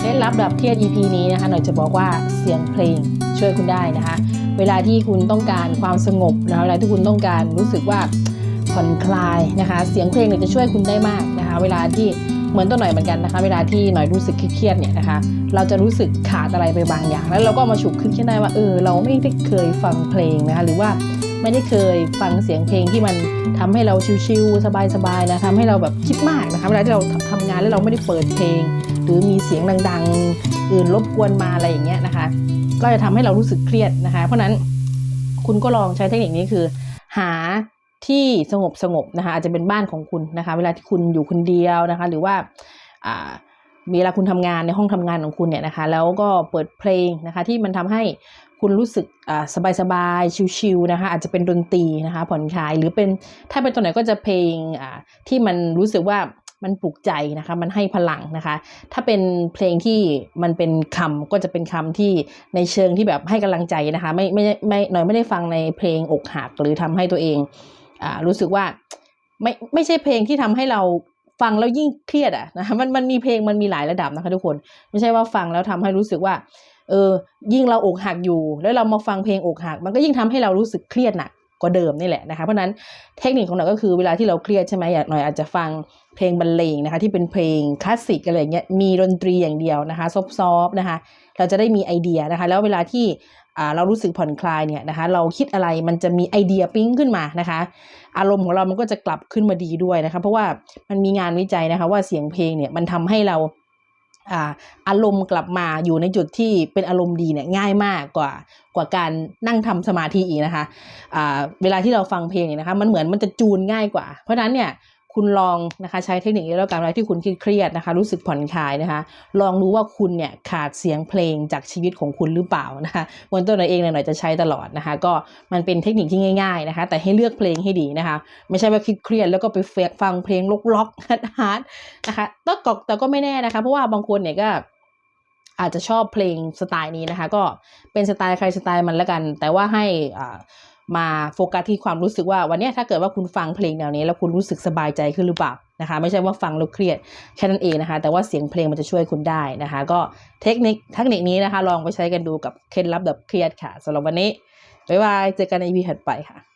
เคล็ดลับแบบเครียด EP นี้นะคะหน่อยจะบอกว่าเสียงเพลงช่วยคุณได้นะคะ เวลาที่คุณต้องการความสงบนะคะเวลาที่คุณต้องการรู้สึกว่าผ่อนคลายนะคะ เสียงเพลงเนี่ยจะช่วยคุณได้มากนะคะ เวลาที่เหมือนตัวหน่อยเหมือนกันนะคะ เวลาที่หน่อยรู้สึกเครียดเนี่ยนะคะ เราจะรู้สึกขาดอะไรไปบางอย่าง แล้วเราก็มาฉุกขึ้นขึ้นได้ว่าเออเราไม่ได้เคยฟังเพลงนะคะหรือว่าไม่ได้เคยฟังเสียงเพลงที่มันทำให้เราชิลๆสบายๆนะทำให้เราแบบคิดมากนะคะเวลาที่เราทำงานแล้วเราไม่ได้เปิดเพลง รือมีเสียงดังๆอื่นรบกวนมาอะไรอย่างเงี้ยนะคะก็จะทำให้เรารู้สึกเครียดนะคะ เพราะนั้นคุณก็ลองใช้เทคนิคนี้คือ หาที่สงบสงบนะคะ อาจจะเป็นบ้านของคุณนะคะ เวลาที่คุณอยู่คนเดียวนะคะ หรือว่าเวลาคุณทำงานในห้องทำงานของคุณเนี่ยนะคะ แล้วก็เปิดเพลงนะคะ ที่มันทำให้คุณรู้สึกอ่าสบายๆชิลๆนะคะ อาจจะเป็นดนตรีนะคะผ่อนคลายหรือเป็นถ้าเป็นตัวไหนก็จะเพลงที่มันรู้สึกว่า มันปลุกใจนะคะ มันให้พลังนะคะ ถ้าเป็นเพลงที่มันเป็นคำก็จะเป็นคำที่ในเชิงที่แบบให้กำลังใจนะคะ ไม่ไม่ไม่หน่อยไม่ได้ฟังในเพลงอกหักหรือทำให้ตัวเองอ่ารู้สึกว่าไม่ไม่ใช่เพลงที่ทำให้เราฟังแล้วยิ่งเครียดอะนะคะมันมันมีเพลงมันมีหลายระดับนะคะทุกคน ไม่ใช่ว่าฟังแล้วทำให้รู้สึกว่าเออยิ่งเราอกหักอยู่ แล้วเรามาฟังเพลงอกหัก มันก็ยิ่งทำให้เรารู้สึกเครียดหนัก กว่าเดิมนี่แหละนะคะ เพราะนั้นเทคนิคของเราก็คือเวลาที่เราเครียดใช่ไหมอยากหน่อยอาจจะฟังเพลงบรรเลงนะคะ ที่เป็นเพลงคลาสสิกอะไรเงี้ยมีดนตรีอย่างเดียวนะคะซอฟๆนะคะ เราจะได้มีไอเดียนะคะ แล้วเวลาที่เรารู้สึกผ่อนคลายเนี่ยนะคะ เราคิดอะไรมันจะมีไอเดียปิ๊งขึ้นมานะคะ อารมณ์ของเรามันก็จะกลับขึ้นมาดีด้วยนะคะ เพราะว่ามันมีงานวิจัยนะคะ ว่าเสียงเพลงเนี่ยมันทำให้เรา อารมณ์กลับมาอยู่ในจุดที่เป็นอารมณ์ดีเนี่ยง่ายมากกว่ากว่าการนั่งทำสมาธิอีกนะคะะเวลาที่เราฟังเพลงเนี่ยนะคะมันเหมือนมันจะจูนง่ายกว่า เพราะฉะนั้นเนี่ย คุณลองนะคะใช้เทคนิคนี้แล้วกันเวลาที่คุณเครียดนะคะ รู้สึกผ่อนคลายนะคะ ลองดูว่าคุณเนี่ยขาดเสียงเพลงจากชีวิตของคุณหรือเปล่านะคะวันตัวหน่อยเองเนี่ยหน่อยจะใช้ตลอดนะคะ ก็มันเป็นเทคนิคที่ง่าย ๆนะคะ แต่ให้เลือกเพลงให้ดีนะคะ ไม่ใช่ว่าเครียดแล้วก็ไปฟังเพลงล็อกๆฮาร์ดนะคะแต่ก็แต่ก็ไม่แน่นะคะ เพราะว่าบางคนเนี่ยก็อาจจะชอบเพลงสไตล์นี้นะคะ ก็เป็นสไตล์ใครสไตล์มันแล้วกัน แต่ว่าให้อ่า มาโฟกัสที่ความรู้สึกว่าวันนี้ถ้าเกิดว่าคุณฟังเพลงแนวนี้ แล้วคุณรู้สึกสบายใจขึ้นหรือเปล่านะคะ ไม่ใช่ว่าฟังแล้วเครียดแค่นั้นเองนะคะ แต่ว่าเสียงเพลงมันจะช่วยคุณได้นะคะ ก็เทคนิคเทคนิคนี้นะคะ ลองไปใช้กันดูกับเคล็ดลับแบบเครียดค่ะสำหรับวันนี้บ๊ายบายเจอกันใน EP ถัดไปค่ะ